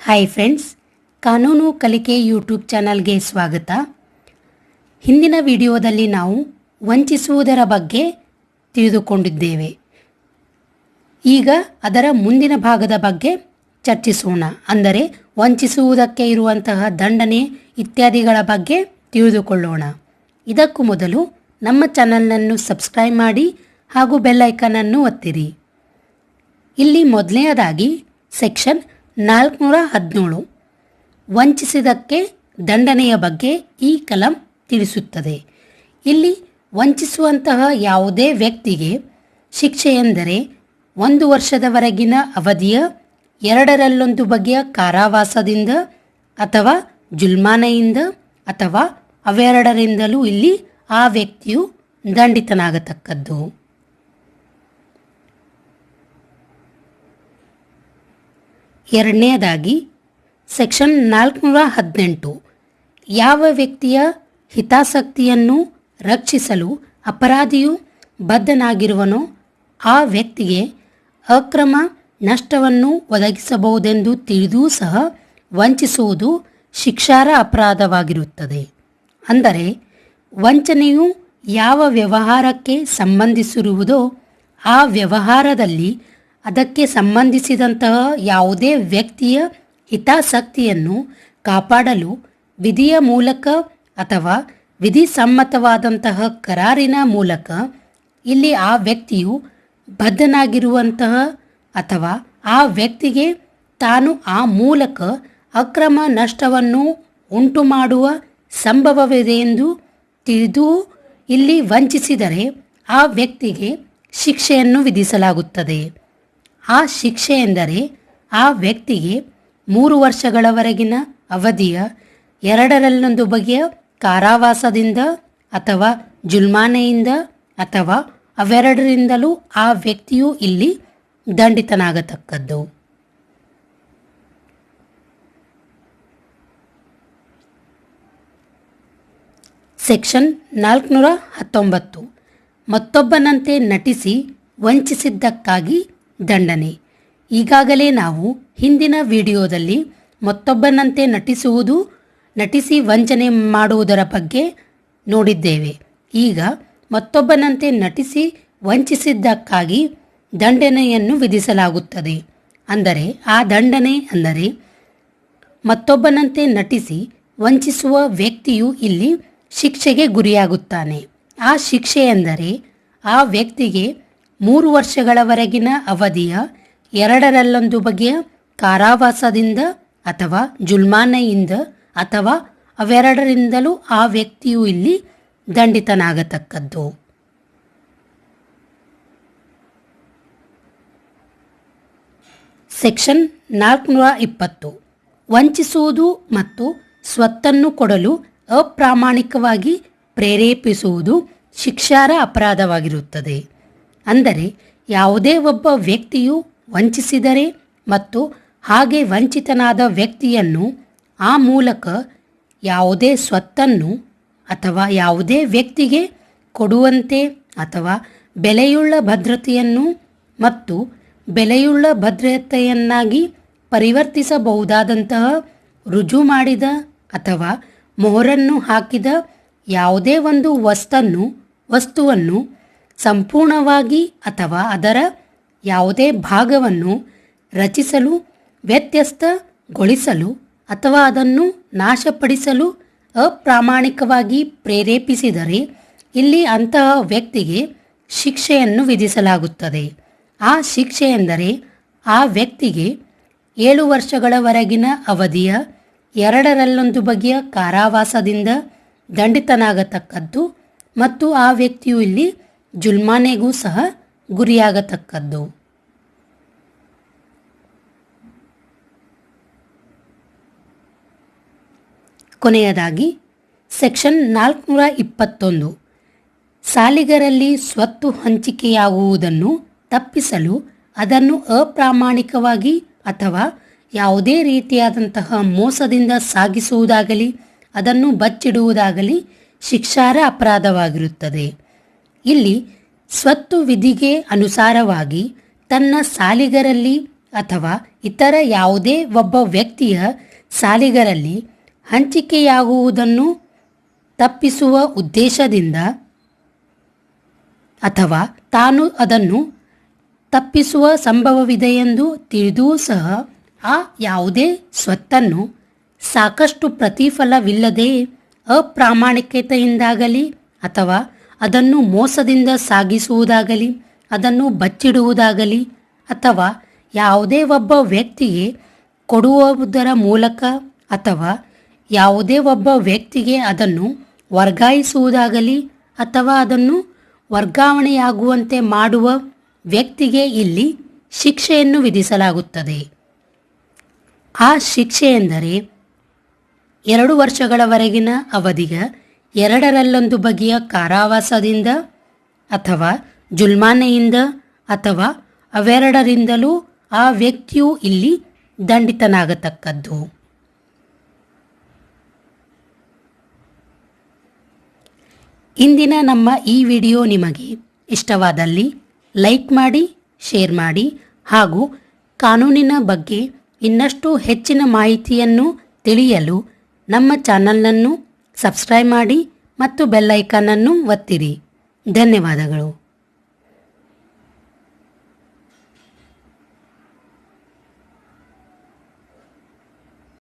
Hi friends ಕಾನೂನು ಕಲಿಕೆ YouTube ಚಾನಲ್ಗೆ ಸ್ವಾಗತ. ಹಿಂದಿನ ವಿಡಿಯೋದಲ್ಲಿ ನಾವು ವಂಚಿಸುವುದರ ಬಗ್ಗೆ ತಿಳಿದುಕೊಂಡಿದ್ದೇವೆ. ಈಗ ಅದರ ಮುಂದಿನ ಭಾಗದ ಬಗ್ಗೆ ಚರ್ಚಿಸೋಣ. ಅಂದರೆ ವಂಚಿಸುವುದಕ್ಕೆ ಇರುವಂತಹ ದಂಡನೆ ಇತ್ಯಾದಿಗಳ ಬಗ್ಗೆ ತಿಳಿದುಕೊಳ್ಳೋಣ. ಇದಕ್ಕೂ ಮೊದಲು ನಮ್ಮ ಚಾನಲ್ನನ್ನು ಸಬ್ಸ್ಕ್ರೈಬ್ ಮಾಡಿ ಹಾಗೂ ಬೆಲ್ಲೈಕನನ್ನು ಒತ್ತಿರಿ. ಇಲ್ಲಿ ಮೊದಲನೆಯದಾಗಿ ಸೆಕ್ಷನ್ ನಾಲ್ಕುನೂರ ಹದಿನೇಳು ವಂಚಿಸಿದಕ್ಕೆ ದಂಡನೆಯ ಬಗ್ಗೆ ಈ ಕಲಂ ತಿಳಿಸುತ್ತದೆ. ಇಲ್ಲಿ ವಂಚಿಸುವಂತಹ ಯಾವುದೇ ವ್ಯಕ್ತಿಗೆ ಶಿಕ್ಷೆ ಎಂದರೆ ಒಂದು ವರ್ಷದವರೆಗಿನ ಅವಧಿಯ ಎರಡರಲ್ಲೊಂದು ಬಗೆಯ ಕಾರಾವಾಸದಿಂದ ಅಥವಾ ಜುಲ್ಮಾನೆಯಿಂದ ಅಥವಾ ಅವೆರಡರಿಂದಲೂ ಇಲ್ಲಿ ಆ ವ್ಯಕ್ತಿಯು ದಂಡಿತನಾಗತಕ್ಕದ್ದು. ಎರಡನೆಯದಾಗಿ ಸೆಕ್ಷನ್ ನಾಲ್ಕುನೂರ ಹದಿನೆಂಟು ಯಾವ ವ್ಯಕ್ತಿಯ ಹಿತಾಸಕ್ತಿಯನ್ನು ರಕ್ಷಿಸಲು ಅಪರಾಧಿಯು ಬದ್ಧನಾಗಿರುವನೋ ಆ ವ್ಯಕ್ತಿಗೆ ಅಕ್ರಮ ನಷ್ಟವನ್ನು ಒದಗಿಸಬಹುದೆಂದು ತಿಳಿದೂ ಸಹ ವಂಚಿಸುವುದು ಶಿಕ್ಷಾರ ಅಪರಾಧವಾಗಿರುತ್ತದೆ. ಅಂದರೆ, ವಂಚನೆಯು ಯಾವ ವ್ಯವಹಾರಕ್ಕೆ ಸಂಬಂಧಿಸಿರುವುದೋ ಆ ವ್ಯವಹಾರದಲ್ಲಿ ಅದಕ್ಕೆ ಸಂಬಂಧಿಸಿದಂತಹ ಯಾವುದೇ ವ್ಯಕ್ತಿಯ ಹಿತಾಸಕ್ತಿಯನ್ನು ಕಾಪಾಡಲು ವಿಧಿಯ ಮೂಲಕ ಅಥವಾ ವಿಧಿಸಮ್ಮತವಾದಂತಹ ಕರಾರಿನ ಮೂಲಕ ಇಲ್ಲಿ ಆ ವ್ಯಕ್ತಿಯು ಬದ್ಧನಾಗಿರುವಂತಹ ಅಥವಾ ಆ ವ್ಯಕ್ತಿಗೆ ತಾನು ಆ ಮೂಲಕ ಅಕ್ರಮ ನಷ್ಟವನ್ನು ಉಂಟು ಮಾಡುವ ಸಂಭವವಿದೆ ಎಂದು ತಿಳಿದು ಇಲ್ಲಿ ವಂಚಿಸಿದರೆ ಆ ವ್ಯಕ್ತಿಗೆ ಶಿಕ್ಷೆಯನ್ನು ವಿಧಿಸಲಾಗುತ್ತದೆ. ಆ ಶಿಕ್ಷೆ ಎಂದರೆ ಆ ವ್ಯಕ್ತಿಗೆ ಮೂರು ವರ್ಷಗಳವರೆಗಿನ ಅವಧಿಯ ಎರಡರಲ್ಲೊಂದು ಬಗೆಯ ಕಾರಾವಾಸದಿಂದ ಅಥವಾ ಜುಲ್ಮಾನೆಯಿಂದ ಅಥವಾ ಅವೆರಡರಿಂದಲೂ ಆ ವ್ಯಕ್ತಿಯು ಇಲ್ಲಿ ದಂಡಿತನಾಗತಕ್ಕದ್ದು. ಸೆಕ್ಷನ್ ನಾಲ್ಕುನೂರ ಹತ್ತೊಂಬತ್ತು. ಮತ್ತೊಬ್ಬನಂತೆ ನಟಿಸಿ ವಂಚಿಸಿದ್ದಕ್ಕಾಗಿ ದಂಡನೆ. ಈಗಾಗಲೇ ನಾವು ಹಿಂದಿನ ವಿಡಿಯೋದಲ್ಲಿ ಮತ್ತೊಬ್ಬನಂತೆ ನಟಿಸುವುದು, ನಟಿಸಿ ವಂಚನೆ ಮಾಡುವುದರ ಬಗ್ಗೆ ನೋಡಿದ್ದೇವೆ. ಈಗ ಮತ್ತೊಬ್ಬನಂತೆ ನಟಿಸಿ ವಂಚಿಸಿದ್ದಕ್ಕಾಗಿ ದಂಡನೆಯನ್ನು ವಿಧಿಸಲಾಗುತ್ತದೆ. ಅಂದರೆ ಆ ದಂಡನೆ ಅಂದರೆ ಮತ್ತೊಬ್ಬನಂತೆ ನಟಿಸಿ ವಂಚಿಸುವ ವ್ಯಕ್ತಿಯು ಇಲ್ಲಿ ಶಿಕ್ಷೆಗೆ ಗುರಿಯಾಗುತ್ತಾನೆ. ಆ ಶಿಕ್ಷೆ ಎಂದರೆ ಆ ವ್ಯಕ್ತಿಗೆ ಮೂರು ವರ್ಷಗಳವರೆಗಿನ ಅವಧಿಯ ಎರಡರಲ್ಲೊಂದು ಬಗೆಯ ಕಾರಾವಾಸದಿಂದ ಅಥವಾ ಜುಲ್ಮಾನೆಯಿಂದ ಅಥವಾ ಅವೆರಡರಿಂದಲೂ ಆ ವ್ಯಕ್ತಿಯು ಇಲ್ಲಿ ದಂಡಿತನಾಗತಕ್ಕದ್ದು. ಸೆಕ್ಷನ್ ನಾಲ್ಕುನೂರ ಇಪ್ಪತ್ತು. ವಂಚಿಸುವುದು ಮತ್ತು ಸ್ವತ್ತನ್ನು ಕೊಡಲು ಅಪ್ರಾಮಾಣಿಕವಾಗಿ ಪ್ರೇರೇಪಿಸುವುದು ಶಿಕ್ಷಾರ ಅಪರಾಧವಾಗಿರುತ್ತದೆ. ಅಂದರೆ ಯಾವುದೇ ಒಬ್ಬ ವ್ಯಕ್ತಿಯು ವಂಚಿಸಿದರೆ ಮತ್ತು ಹಾಗೆ ವಂಚಿತನಾದ ವ್ಯಕ್ತಿಯನ್ನು ಆ ಮೂಲಕ ಯಾವುದೇ ಸ್ವತ್ತನ್ನು ಅಥವಾ ಯಾವುದೇ ವ್ಯಕ್ತಿಗೆ ಕೊಡುವಂತೆ ಅಥವಾ ಬೆಲೆಯುಳ್ಳ ಭದ್ರತೆಯನ್ನು ಮತ್ತು ಬೆಲೆಯುಳ್ಳ ಭದ್ರತೆಯನ್ನಾಗಿ ಪರಿವರ್ತಿಸಬಹುದಾದಂತಹ ರುಜು ಮಾಡಿದ ಅಥವಾ ಮೊಹರನ್ನು ಹಾಕಿದ ಯಾವುದೇ ಒಂದು ವಸ್ತನ್ನು, ವಸ್ತುವನ್ನು ಸಂಪೂರ್ಣವಾಗಿ ಅಥವಾ ಅದರ ಯಾವುದೇ ಭಾಗವನ್ನು ರಚಿಸಲು, ವ್ಯತ್ಯಸ್ತಗೊಳಿಸಲು ಅಥವಾ ಅದನ್ನು ನಾಶಪಡಿಸಲು ಅಪ್ರಾಮಾಣಿಕವಾಗಿ ಪ್ರೇರೇಪಿಸಿದರೆ ಇಲ್ಲಿ ಅಂತಹ ವ್ಯಕ್ತಿಗೆ ಶಿಕ್ಷೆಯನ್ನು ವಿಧಿಸಲಾಗುತ್ತದೆ. ಆ ಶಿಕ್ಷೆ ಎಂದರೆ ಆ ವ್ಯಕ್ತಿಗೆ ಏಳು ವರ್ಷಗಳವರೆಗಿನ ಅವಧಿಯ ಎರಡರಲ್ಲೊಂದು ಬಗೆಯ ಕಾರಾವಾಸದಿಂದ ದಂಡಿತನಾಗತಕ್ಕದ್ದು ಮತ್ತು ಆ ವ್ಯಕ್ತಿಯು ಇಲ್ಲಿ ಜುಲ್ಮಾನೆಗೂ ಸಹ ಗುರಿಯಾಗತಕ್ಕದ್ದು. ಕೊನೆಯದಾಗಿ, ಸೆಕ್ಷನ್ ನಾಲ್ಕುನೂರ ಇಪ್ಪತ್ತೊಂದು, ಸಾಲಿಗರಲ್ಲಿ ಸ್ವತ್ತು ಹಂಚಿಕೆಯಾಗುವುದನ್ನು ತಪ್ಪಿಸಲು ಅದನ್ನು ಅಪ್ರಾಮಾಣಿಕವಾಗಿ ಅಥವಾ ಯಾವುದೇ ರೀತಿಯಾದಂತಹ ಮೋಸದಿಂದ ಸಾಗಿಸುವುದಾಗಲಿ, ಅದನ್ನು ಬಚ್ಚಿಡುವುದಾಗಲಿ ಶಿಕ್ಷಾರ ಅಪರಾಧವಾಗಿರುತ್ತದೆ. ಇಲ್ಲಿ ಸ್ವತ್ತು ವಿಧಿಗೆ ಅನುಸಾರವಾಗಿ ತನ್ನ ಸಾಲಿಗರಲ್ಲಿ ಅಥವಾ ಇತರ ಯಾವುದೇ ಒಬ್ಬ ವ್ಯಕ್ತಿಯ ಸಾಲಿಗರಲ್ಲಿ ಹಂಚಿಕೆಯಾಗುವುದನ್ನು ತಪ್ಪಿಸುವ ಉದ್ದೇಶದಿಂದ ಅಥವಾ ತಾನು ಅದನ್ನು ತಪ್ಪಿಸುವ ಸಂಭವವಿದೆಯೆಂದು ತಿಳಿದೂ ಸಹ ಆ ಯಾವುದೇ ಸ್ವತ್ತನ್ನು ಸಾಕಷ್ಟು ಪ್ರತಿಫಲವಿಲ್ಲದೆ ಅಪ್ರಾಮಾಣಿಕತೆಯಿಂದಾಗಲಿ ಅಥವಾ ಅದನ್ನು ಮೋಸದಿಂದ ಸಾಗಿಸುವುದಾಗಲಿ, ಅದನ್ನು ಬಚ್ಚಿಡುವುದಾಗಲಿ ಅಥವಾ ಯಾವುದೇ ಒಬ್ಬ ವ್ಯಕ್ತಿಗೆ ಕೊಡುವುದರ ಮೂಲಕ ಅಥವಾ ಯಾವುದೇ ಒಬ್ಬ ವ್ಯಕ್ತಿಗೆ ಅದನ್ನು ವರ್ಗಾಯಿಸುವುದಾಗಲಿ ಅಥವಾ ಅದನ್ನು ವರ್ಗಾವಣೆಯಾಗುವಂತೆ ಮಾಡುವ ವ್ಯಕ್ತಿಗೆ ಇಲ್ಲಿ ಶಿಕ್ಷೆಯನ್ನು ವಿಧಿಸಲಾಗುತ್ತದೆ. ಆ ಶಿಕ್ಷೆ ಎಂದರೆ ಎರಡು ವರ್ಷಗಳವರೆಗಿನ ಅವಧಿಗ ಎರಡರಲ್ಲೊಂದು ಬಗೆಯ ಕಾರಾವಾಸದಿಂದ ಅಥವಾ ಜುಲ್ಮಾನೆಯಿಂದ ಅಥವಾ ಅವೆರಡರಿಂದಲೂ ಆ ವ್ಯಕ್ತಿಯು ಇಲ್ಲಿ ದಂಡಿತನಾಗತಕ್ಕದ್ದು. ಇಂದಿನ ನಮ್ಮ ಈ ವಿಡಿಯೋ ನಿಮಗೆ ಇಷ್ಟವಾದಲ್ಲಿ ಲೈಕ್ ಮಾಡಿ, ಶೇರ್ ಮಾಡಿ ಹಾಗೂ ಕಾನೂನಿನ ಬಗ್ಗೆ ಇನ್ನಷ್ಟು ಹೆಚ್ಚಿನ ಮಾಹಿತಿಯನ್ನು ತಿಳಿಯಲು ನಮ್ಮ ಚಾನಲನ್ನು ಸಬ್ಸ್ಕ್ರೈಬ್ ಮಾಡಿ ಮತ್ತು ಬೆಲ್ ಐಕಾನನ್ನು ಒತ್ತಿರಿ. ಧನ್ಯವಾದಗಳು.